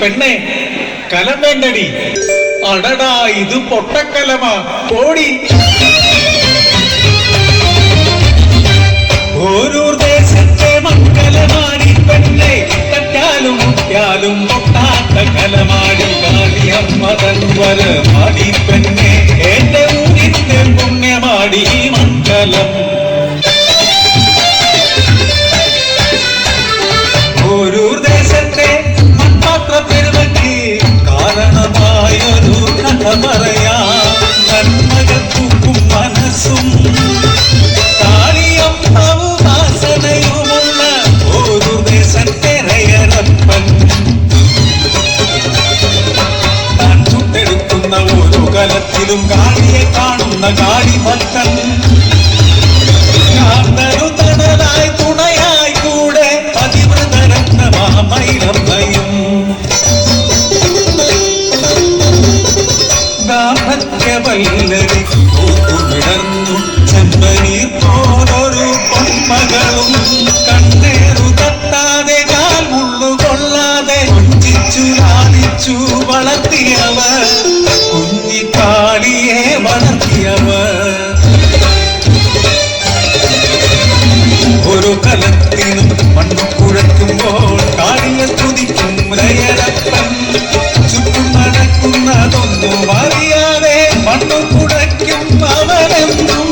പെണ്ണെ കലം വേണ്ടടി. അടടാ ഇത് പൊട്ടക്കലമാ. ഓടി. காணும் காளியை காணும் நகாடி பக்தன். காந்தரும் தனதாய் துணையாய் கூட பதிவிரத ரத்னமாமை ரம்மையும் தாபத்திய வல்லதி விடர்ந்தும் செம்பனீர் போலொரு பொன்மகளும். கண்ணேறு வளர்த்தியவர். വളർത്തിയവർ ഒരു കലത്തിനും മണ്ണു കുഴക്കുമ്പോൾ കാളിയെ സ്തുതിക്കും രയരപ്പൻ ചുറ്റും നടക്കുന്നതൊന്നും അറിയാതെ മണ്ണു കുഴയ്ക്കും അവനെന്നും.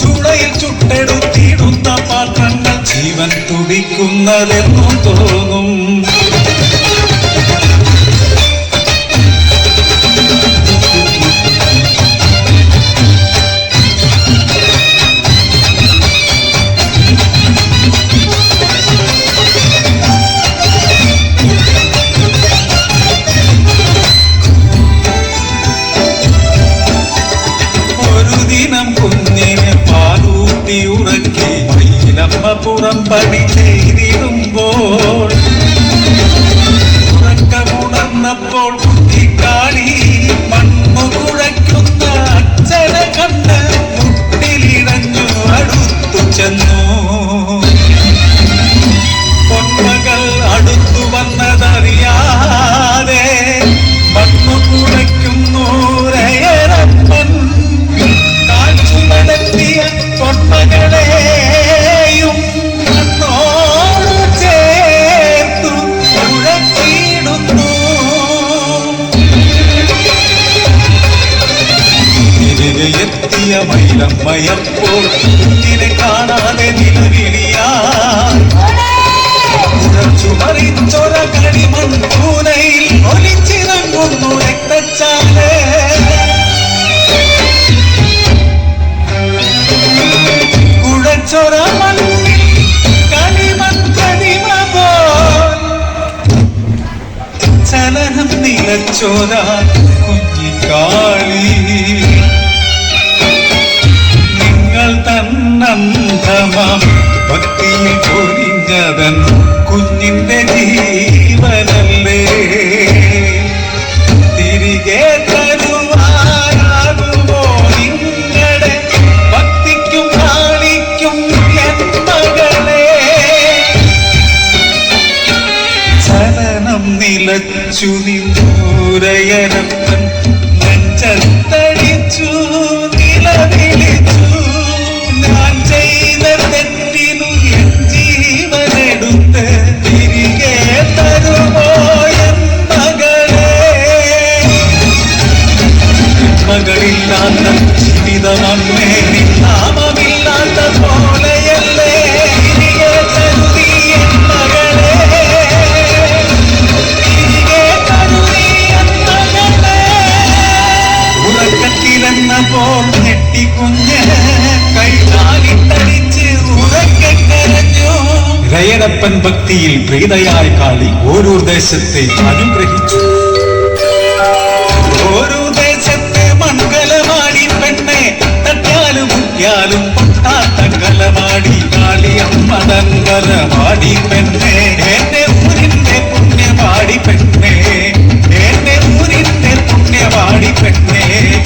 ചുളയിൽ ചുട്ടെടുത്തിടുന്ന പാത്രങ്ങൾ ജീവൻ തുടിക്കുന്നതെന്നും തോന്നും. ദിനം കുഞ്ഞിനെ പാലൂട്ടി ഉറക്കി മയിലമ്മ പുറം പണി ചെയ്തിടുമ്പോൾ മൈലമ്മയപ്പോൾ കുഞ്ഞിനെ കാണാതെ നിലവിളിയാ ചുമറിച്ചൊര കളിമൺകൂനയിൽ ഒലിച്ചിറങ്ങുന്നു രക്തച്ചാൽ. കുഴച്ചൊര മണ്ണിൽ കളിമൺ പോൽ. ചലനം നിലച്ചോര കുഞ്ഞിക്കാളി. തന്നന്ധമാം ഭക്തിയിൽ പൊരിഞ്ഞതൻ കുഞ്ഞിന്റെ ജീവനല്ലേ? തിരികെ തരുവാനാകുമോ നിങ്ങളുടെ കാളിക്കും എൻ മകളെ. ചലനം നിലച്ചു നിന്നൂരയരപ്പൻ മകളില്ലാത്ത ജീവിതമമ്മേ നാമമില്ലാത്ത പോലെയല്ലേ തിരികെ തരുതി എൻ മകളെ തിരികെ തരുതി എൻ മകളെ ഉറക്കത്തിലെന്ന പോൽ ഞെട്ടിക്കുഞ്ഞ് കൈകാലിട്ടടിച്ച് ഉറക്കെ കരഞ്ഞു രയരപ്പൻ ഭക്തിയിൽ പ്രീതയായ കാളി ഓരോ ദേശത്തെ അനുഗ്രഹിച്ചു തട്ടാലും മുട്ടിയാലും പൊട്ടാത്ത കലമാടി പെണ്ണേ കലമാടി പെണ്ണെ. എന്റെ ഊരിന്റെ പുണ്യമാടി പെണ്ണേ. എന്റെ ഊരിന്റെ പുണ്യമാടി പെണ്ണെ.